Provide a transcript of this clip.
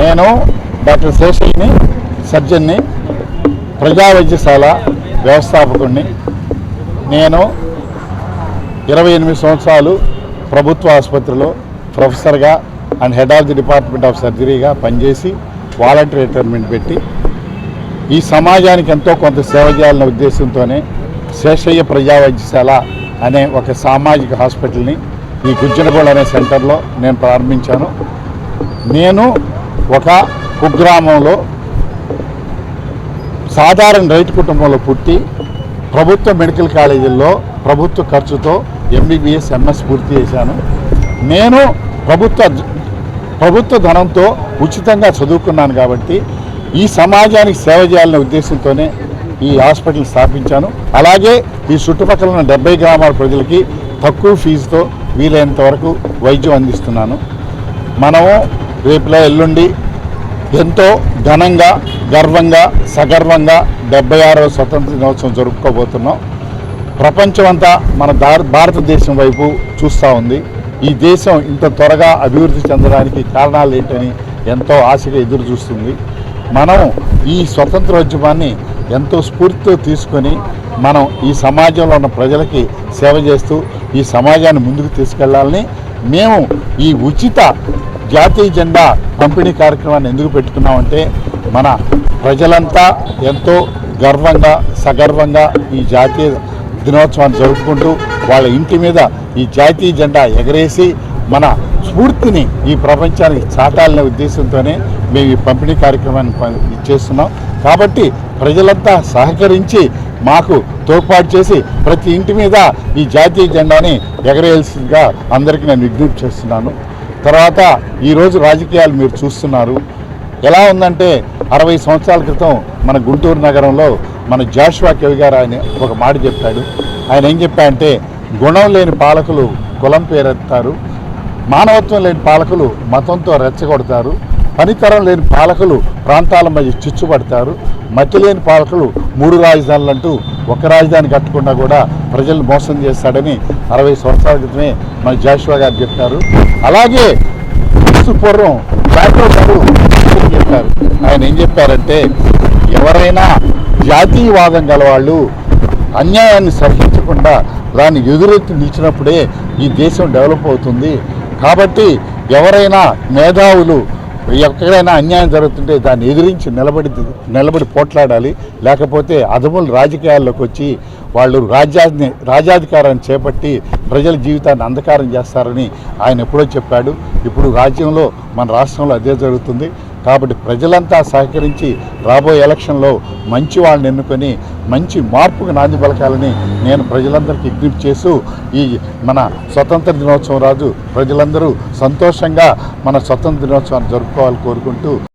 నేను డాక్టర్ శేషయ్యని సర్జన్ని ప్రజా వైద్యశాల వ్యవస్థాపకుడిని నేను ఇరవై ఎనిమిది సంవత్సరాలు ప్రభుత్వ ఆసుపత్రిలో ప్రొఫెసర్గా and head of the department of సర్జరీగా పనిచేసి వాలంటీర్ రిటైర్మెంట్ పెట్టి ఈ సమాజానికి ఎంతో కొంత సేవ చేయాలనే ఉద్దేశంతోనే శేషయ్య ప్రజా వైద్యశాల అనే ఒక సామాజిక హాస్పిటల్ని ఈ గుజ్జనగూడ అనే సెంటర్లో నేను ప్రారంభించాను. నేను ఒక కుగ్రామంలో సాధారణ రైతు కుటుంబంలో పుట్టి ప్రభుత్వ మెడికల్ కాలేజీల్లో ప్రభుత్వ ఖర్చుతో ఎంబీబీఎస్ ఎంఎస్ పూర్తి చేశాను. నేను ప్రభుత్వ ప్రభుత్వ ధనంతో ఉచితంగా చదువుకున్నాను కాబట్టి ఈ సమాజానికి సేవ చేయాలనే ఉద్దేశంతోనే ఈ హాస్పిటల్ స్థాపించాను. అలాగే ఈ చుట్టుపక్కల ఉన్న డెబ్బై గ్రామాల ప్రజలకి తక్కువ ఫీజుతో వీలైనంత వరకు వైద్యం అందిస్తున్నాను. మనము రేపులో ఎల్లుండి ఎంతో ఘనంగా గర్వంగా సగర్వంగా డెబ్బై ఆరవ స్వతంత్ర దినోత్సవం జరుపుకోబోతున్నాం. ప్రపంచమంతా మన భారతదేశం వైపు చూస్తూ ఉంది. ఈ దేశం ఇంత త్వరగా అభివృద్ధి చెందడానికి కారణాలు ఏంటని ఎంతో ఆశగా ఎదురు చూస్తుంది. మనం ఈ స్వతంత్రోద్యమాన్ని ఎంతో స్ఫూర్తితో తీసుకొని మనం ఈ సమాజంలో ఉన్న ప్రజలకి సేవ చేస్తూ ఈ సమాజాన్ని ముందుకు తీసుకెళ్ళాలని మేము ఈ ఉచిత జాతీయ జెండా పంపిణీ కార్యక్రమాన్ని ఎందుకు పెట్టుకున్నామంటే మన ప్రజలంతా ఎంతో గర్వంగా సగర్వంగా ఈ జాతీయ దినోత్సవాన్ని జరుపుకుంటూ వాళ్ళ ఇంటి మీద ఈ జాతీయ జెండా ఎగరేసి మన స్ఫూర్తిని ఈ ప్రపంచానికి చాటాలనే ఉద్దేశంతోనే మేము ఈ పంపిణీ కార్యక్రమాన్ని చేస్తున్నాం. కాబట్టి ప్రజలంతా సహకరించి మాకు తోడ్పాటు చేసి ప్రతి ఇంటి మీద ఈ జాతీయ జెండాని ఎగరేయాల్సిందిగా అందరికీ నేను విజ్ఞప్తి చేస్తున్నాను. తర్వాత ఈరోజు రాజకీయాలు మీరు చూస్తున్నారు. ఎలా ఉందంటే అరవై సంవత్సరాల క్రితం మన గుంటూరు నగరంలో మన జాషువా కవి గారు ఆయన ఒక మాట చెప్పాడు. ఆయన ఏం చెప్పాడంటే గుణం లేని పాలకులు కులం పేరెత్తారు. మానవత్వం లేని పాలకులు మతంతో రెచ్చగొడతారు. పనితరం లేని పాలకులు ప్రాంతాల మధ్య చిచ్చుపడతారు. మట్టి లేని పాలకులు మూడు రాజధానులు అంటూ ఒక రాజధాని కట్టకుండా కూడా ప్రజలు మోసం చేస్తాడని అరవై సంవత్సరాల క్రితమే మన జాషువా గారు చెప్పారు. అలాగే క్రీస్తు పూర్వం ప్లాటో గారు చెప్పారు. ఆయన ఏం చెప్పారంటే ఎవరైనా జాతీయవాదం గలవాళ్ళు అన్యాయాన్ని సహించకుండా దాన్ని ఎదురెత్తి నిలిచినప్పుడే ఈ దేశం డెవలప్ అవుతుంది. కాబట్టి ఎవరైనా మేధావులు ఎక్కడైనా అన్యాయం జరుగుతుంటే దాన్ని ఎదిరించి నిలబడి నిలబడి పోట్లాడాలి. లేకపోతే అదములు రాజకీయాల్లోకి వచ్చి వాళ్ళు రాజ్యాన్ని రాజ్యాధికారాన్ని చేపట్టి ప్రజల జీవితాన్ని అంధకారం చేస్తారని ఆయన ఎప్పుడో చెప్పాడు. ఇప్పుడు రాజ్యంలో మన రాష్ట్రంలో అదే జరుగుతుంది. కాబట్టి ప్రజలంతా సహకరించి రాబోయే ఎలక్షన్లో మంచి వాళ్ళని ఎన్నుకొని మంచి మార్పుకు నాంది పలకాలని నేను ప్రజలందరికీ విజ్ఞప్తి చేస్తూ ఈ మన స్వతంత్ర దినోత్సవం రాజు ప్రజలందరూ సంతోషంగా మన స్వతంత్ర దినోత్సవాన్ని జరుపుకోవాలని కోరుకుంటూ